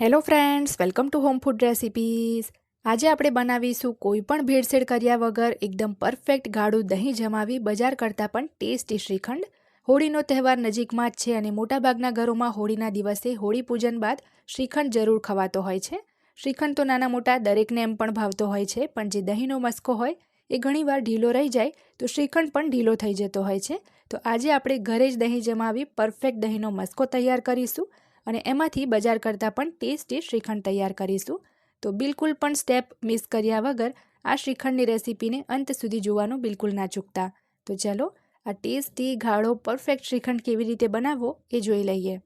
Hello friends welcome to home food recipes આજે આપણે બનાવીશું કોઈ પણ ભેળસેળ કર્યા વગર એકદમ પરફેક્ટ ગાળું દહીં જમાવી બજાર કરતાં પણ ટેસ્ટી શ્રીખંડ. હોળીનો તહેવાર નજીકમાં જ છે અને મોટાભાગના ઘરોમાં હોળીના દિવસે હોળી પૂજન બાદ શ્રીખંડ જરૂર ખવાતો હોય છે. શ્રીખંડ તો નાના મોટા દરેકને એમ પણ ભાવતો હોય છે, પણ જે દહીંનો મસ્કો હોય, એ ઘણીવાર ઢીલો રહી જાય તો શ્રીખંડ પણ ઢીલો થઈ જતો હોય છે. તો આજે આપણે ઘરે જ દહીં જમાવી પરફેક્ટ દહીંનો મસ્કો તૈયાર કરીશું. અને એમાંથી બજાર કરતાં પણ ટેસ્ટી શ્રીખંડ તૈયાર કરીશું. તો બિલકુલ પણ સ્ટેપ મિસ કર્યા વગર આ શ્રીખંડની રેસીપીને અંત સુધી જોવાનું બિલકુલ ના ચૂકતા. તો ચાલો, આ ટેસ્ટી, ગાળો, પરફેક્ટ શ્રીખંડ કેવી રીતે બનાવવો એ જોઈ લઈએ.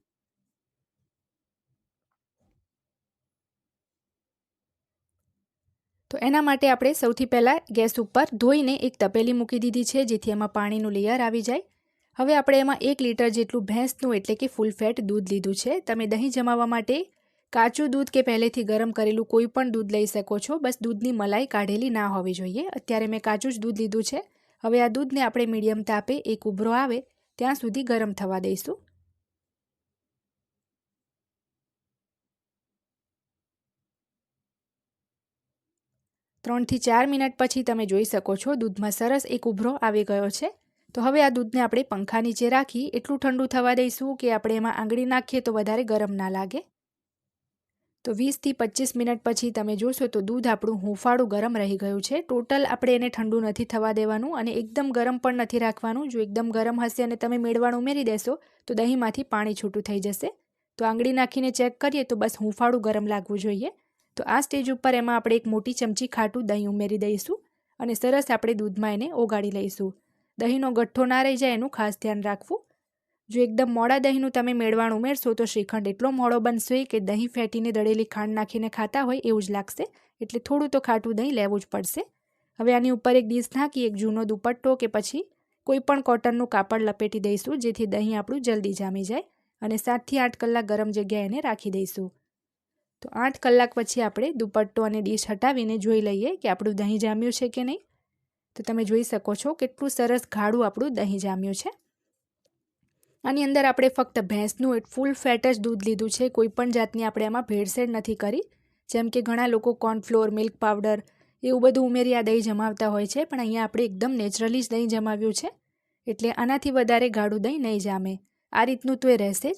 તો એના માટે આપણે સૌથી પહેલાં ગેસ ઉપર ધોઈને એક તપેલી મૂકી દીધી છે, જેથી એમાં પાણીનું લેયર આવી જાય. હવે આપણે એમાં એક લીટર જેટલું ભેંસનું એટલે કે ફૂલ ફેટ દૂધ લીધું છે. તમે દહીં જમાવવા માટે કાચું દૂધ કે પહેલેથી ગરમ કરેલું કોઈ પણ દૂધ લઈ શકો છો. બસ દૂધની મલાઈ કાઢેલી ના હોવી જોઈએ. અત્યારે મેં કાચું જ દૂધ લીધું છે. હવે આ દૂધને આપણે મીડિયમ તાપે એક ઉભરો આવે, ત્યાં સુધી ગરમ થવા દઈશું. ત્રણથી ચાર મિનિટ પછી તમે જોઈ શકો છો દૂધમાં સરસ એક ઉભરો આવી ગયો છે. તો હવે આ દૂધને આપણે પંખા નીચે રાખી એટલું ઠંડુ થવા દઈશું કે આપણે એમાં આંગળી નાખીએ તો વધારે ગરમ ના લાગે. તો વીસથી પચીસ મિનિટ પછી તમે જોશો તો દૂધ આપણું હુંફાળું ગરમ રહી ગયું છે. ટોટલ આપણે એને ઠંડુ નથી થવા દેવાનું અને એકદમ ગરમ પણ નથી રાખવાનું. જો એકદમ ગરમ હશે અને તમે મેળવાણ ઉમેરી દેશો તો દહીંમાંથી પાણી છૂટું થઈ જશે. તો આંગળી નાખીને ચેક કરીએ તો બસ હુંફાળું ગરમ લાગવું જોઈએ. તો આ સ્ટેજ ઉપર એમાં આપણે એક મોટી ચમચી ખાટું દહીં ઉમેરી દઈશું અને સરસ આપણે દૂધમાં એને ઓગાળી લઈશું. દહીંનો ગઠ્ઠો ના રહી જાય એનું ખાસ ધ્યાન રાખવું. જો એકદમ મોડા દહીંનું તમે મેળવાણ ઉમેરશો તો શ્રીખંડ એટલો મોડો બનશે કે દહીં ફેટીને દળેલી ખાંડ નાખીને ખાતા હોય એવું જ લાગશે, એટલે થોડું તો ખાટું દહીં લેવું જ પડશે. હવે આની ઉપર એક ડીશ નાખી, એક જૂનો દુપટ્ટો કે પછી કોઈ પણ કોટનનું કાપડ લપેટી દઈશું, જેથી દહીં આપણું જલ્દી જામી જાય અને સાતથી આઠ કલાક ગરમ જગ્યાએ એને રાખી દઈશું. તો આઠ કલાક પછી આપણે દુપટ્ટો અને ડીશ હટાવીને જોઈ લઈએ કે આપણું દહીં જામ્યું છે કે નહીં. તો તમે જોઈ શકો છો કેટલું સરસ ગાળું આપણું દહીં જામ્યું છે. આની અંદર આપણે ફક્ત ભેંસનું ફૂલ ફેટ જ દૂધ લીધું છે. કોઈ પણ જાતની આપણે આમાં ભેળસેળ નથી કરી. જેમ કે ઘણા લોકો કોર્નફ્લોર મિલ્ક પાવડર એવું બધું ઉમેરી આ દહીં જમાવતા હોય છે, પણ અહીંયા આપણે એકદમ નેચરલી જ દહીં જમાવ્યું છે. એટલે આનાથી વધારે ગાઢું દહીં નહીં જામે. આ રીતનું તો એ રહેશે જ.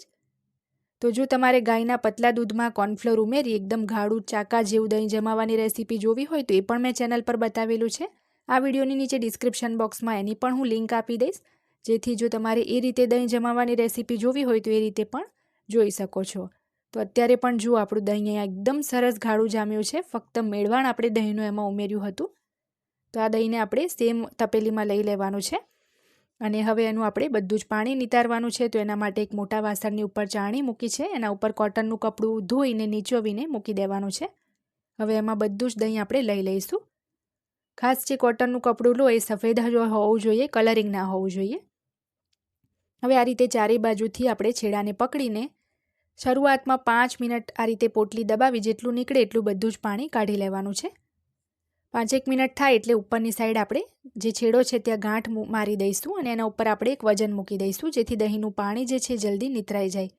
તો જો તમારે ગાયના પતલા દૂધમાં કોર્નફ્લોર ઉમેરી, એકદમ ગાઢું ચાકા જેવું દહીં જમાવવાની રેસીપી જોવી હોય તો એ પણ મેં ચેનલ પર બતાવેલું છે. આ વિડીયોની નીચે ડિસ્ક્રિપ્શન બોક્સમાં એની પણ હું લિંક આપી દઈશ. જેથી જો તમારે એ રીતે દહીં જમાવવાની રેસીપી જોવી હોય તો એ રીતે પણ જોઈ શકો છો. તો અત્યારે પણ જુઓ, આપણું દહીં અહીંયા એકદમ સરસ ગાળું જામ્યું છે. ફક્ત મેળવાણ આપણે દહીંનું એમાં ઉમેર્યું હતું. તો આ દહીંને આપણે સેમ તપેલીમાં લઈ લેવાનું છે. અને હવે એનું આપણે બધું જ પાણી નિતારવાનું છે. તો એના માટે એક મોટા વાસણની ઉપર ચાણી મૂકી છે. એના ઉપર કોટનનું કપડું ધોઈને, નીચોવીને મૂકી દેવાનું છે. હવે એમાં બધું જ દહીં આપણે લઈ લઈશું. ખાસ જે કોટનનું કપડું લો, એ સફેદ હોવું જોઈએ કલરિંગ ના હોવું જોઈએ. હવે આ રીતે ચારે બાજુથી આપણે છેડાને પકડીને શરૂઆતમાં પાંચ મિનિટ આ રીતે પોટલી દબાવી, જેટલું નીકળે એટલું બધું જ પાણી કાઢી લેવાનું છે. પાંચેક મિનિટ થાય એટલે ઉપરની સાઈડ આપણે જે છેડો છે ત્યાં ગાંઠ મારી દઈશું અને એના ઉપર આપણે એક વજન મૂકી દઈશું, જેથી દહીંનું પાણી જે છે જલ્દી નિતરાઈ જાય.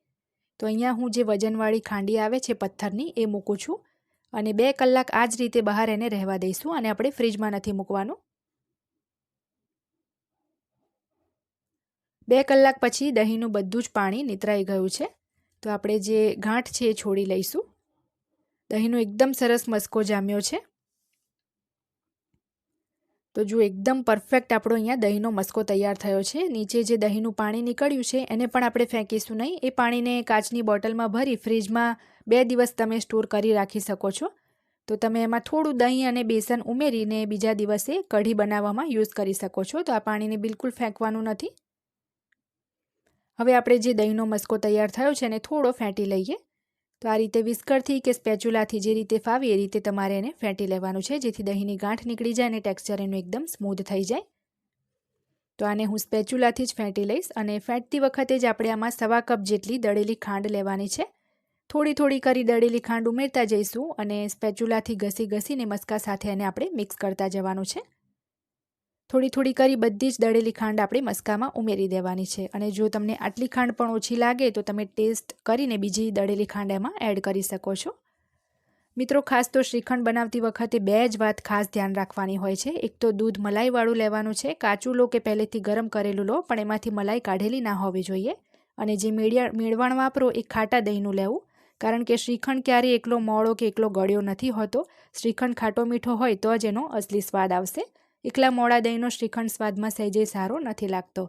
તો અહીંયા હું જે વજનવાળી ખાંડી આવે છે પથ્થરની, એ મૂકું છું. અને બે કલાક આ જ રીતે બહાર એને રહેવા દઈશું અને આપણે ફ્રીજમાં નથી મૂકવાનું. બે કલાક પછી દહીંનું બધું જ પાણી નિતરાઈ ગયું છે. તો આપણે જે ગાંઠ છે એ છોડી લઈશું. દહીંનો એકદમ સરસ મસ્કો જામ્યો છે. તો જો એકદમ પરફેક્ટ આપણો અહીંયા દહીંનો મસ્કો તૈયાર થયો છે. નીચે જે દહીંનું પાણી નીકળ્યું છે, એને પણ આપણે ફેંકીશું નહીં. એ પાણીને કાચની બોટલમાં ભરી ફ્રીજમાં બે દિવસ તમે સ્ટોર કરી રાખી શકો છો. તો તમે એમાં થોડું દહીં અને બેસન ઉમેરીને બીજા દિવસે કઢી બનાવવામાં યુઝ કરી શકો છો. તો આ પાણીને બિલકુલ ફેંકવાનું નથી. હવે આપણે જે દહીંનો મસ્કો તૈયાર થયો છે, એને થોડો ફેંટી લઈએ. તો આ રીતે વિસ્કરથી કે સ્પેચ્યુલાથી જે રીતે ફાવી એ રીતે તમારે એને ફેંટી લેવાનું છે, જેથી દહીંની ગાંઠ નીકળી જાય અને ટેક્સચર એનું એકદમ સ્મૂધ થઈ જાય. તો આને હું સ્પેચ્યુલાથી જ ફેંટી લઈશ અને ફેંટતી વખતે જ આપણે આમાં સવા કપ જેટલી દળેલી ખાંડ લેવાની છે. થોડી થોડી કરી દળેલી ખાંડ ઉમેરતા જઈશું અને સ્પેચ્યુલાથી ઘસી ઘસીને મસ્કા સાથે એને આપણે મિક્સ કરતા જવાનું છે. થોડી થોડી કરી બધી જ દળેલી ખાંડ આપણે મસ્કામાં ઉમેરી દેવાની છે. અને જો તમને આટલી ખાંડ પણ ઓછી લાગે, તો તમે ટેસ્ટ કરીને બીજી દળેલી ખાંડ એમાં એડ કરી શકો છો. મિત્રો, ખાસ તો શ્રીખંડ બનાવતી વખતે બે જ વાત ખાસ ધ્યાન રાખવાની હોય છે. એક તો દૂધ મલાઈવાળું લેવાનું છે. કાચું લો કે પહેલેથી ગરમ કરેલું લો, પણ એમાંથી મલાઈ કાઢેલી ના હોવી જોઈએ. અને જે મેળિયા, મેળવણ વાપરો એ ખાટા દહીંનું લેવું. કારણ કે શ્રીખંડ ક્યારેય એકલો મોળો કે એકલો ગળ્યો નથી હોતો. શ્રીખંડ ખાટો મીઠો હોય તો જ એનો અસલી સ્વાદ આવશે. એકલા મોડા દહીંનો શ્રીખંડ સ્વાદમાં સહેજે સારો નથી લાગતો.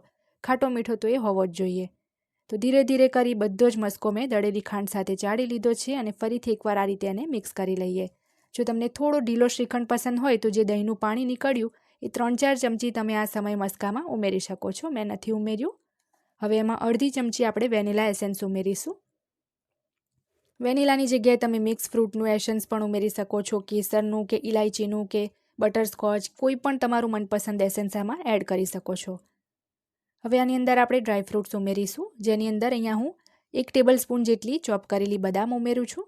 ખાટો મીઠો તો એ હોવો જ જોઈએ. તો ધીરે ધીરે કરી બધો જ મસ્કો મેં દળેલી ખાંડ સાથે ચાળી લીધો છે અને ફરીથી એકવાર આ રીતે એને મિક્સ કરી લઈએ. જો તમને થોડો ઢીલો શ્રીખંડ પસંદ હોય તો જે દહીંનું પાણી નીકળ્યું, એ ત્રણ ચાર ચમચી તમે આ સમય મસ્કામાં ઉમેરી શકો છો. મેં નથી ઉમેર્યું. હવે એમાં અડધી ચમચી આપણે વેનિલા એસેન્સ ઉમેરીશું. વેનિલાની જગ્યાએ તમે મિક્સ ફ્રૂટનું એસેન્સ પણ ઉમેરી શકો છો, કેસરનું કે ઇલાયચીનું કે બટરસ્કોચ, કોઈ પણ તમારું મનપસંદ એસેન્સ આમાં એડ કરી શકો છો. હવે આની અંદર આપણે ડ્રાય ફ્રૂટ્સ ઉમેરીશું, જેની અંદર અહીંયા હું એક ટેબલ સ્પૂન જેટલી ચોપ કરેલી બદામ ઉમેરું છું.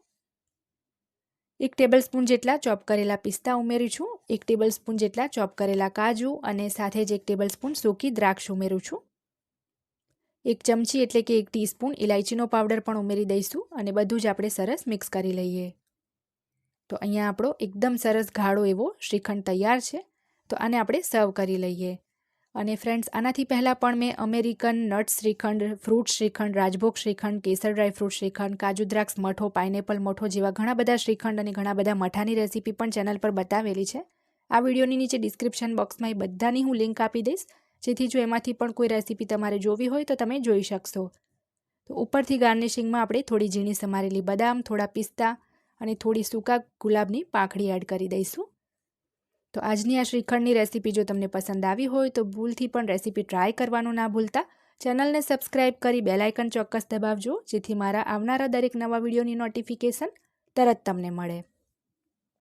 એક ટેબલ સ્પૂન જેટલા ચોપ કરેલા પિસ્તા ઉમેરું છું, એક ટેબલ સ્પૂન જેટલા ચોપ કરેલા કાજુ અને સાથે જ એક ટેબલ સ્પૂન સૂકી દ્રાક્ષ ઉમેરું છું. એક ચમચી એટલે કે એક ટીસ્પૂન ઇલાયચીનો પાવડર પણ ઉમેરી દઈશું અને બધું જ આપણે સરસ મિક્સ કરી લઈએ. તો અહીંયા આપણો એકદમ સરસ ગાળો એવો શ્રીખંડ તૈયાર છે. તો આને આપણે સર્વ કરી લઈએ. અને ફ્રેન્ડ્સ, આનાથી પહેલાં પણ મેં American nut shrikhand, fruit shrikhand, Rajbhog shrikhand, કેસર ડ્રાય ફ્રૂટ શ્રીખંડ, કાજુ દ્રાક્ષ મઠો, પાઇનેપલ મઠો જેવા ઘણા બધા શ્રીખંડ અને ઘણા બધા મઠાની રેસીપી પણ ચેનલ પર બતાવેલી છે. આ વિડીયોની નીચે ડિસ્ક્રિપ્શન બોક્સમાં એ બધાની હું લિંક આપી દઈશ. જેથી જો એમાંથી પણ કોઈ રેસીપી તમારે જોવી હોય તો તમે જોઈ શકશો. તો ઉપરથી ગાર્નિશિંગમાં આપણે થોડી ઝીણી સમારેલી બદામ, થોડા પિસ્તા અને થોડી સૂકા ગુલાબની પાંખડી એડ કરી દઈશું. તો આજની આ શ્રીખંડની રેસીપી જો તમને પસંદ આવી હોય તો ભૂલથી પણ રેસીપી ટ્રાય કરવાનું ના ભૂલતા. ચેનલને સબસ્ક્રાઇબ કરી બેલાઇકન ચોક્કસ દબાવજો, જેથી મારા આવનારા દરેક નવા વિડીયોની નોટિફિકેશન તરત તમને મળે.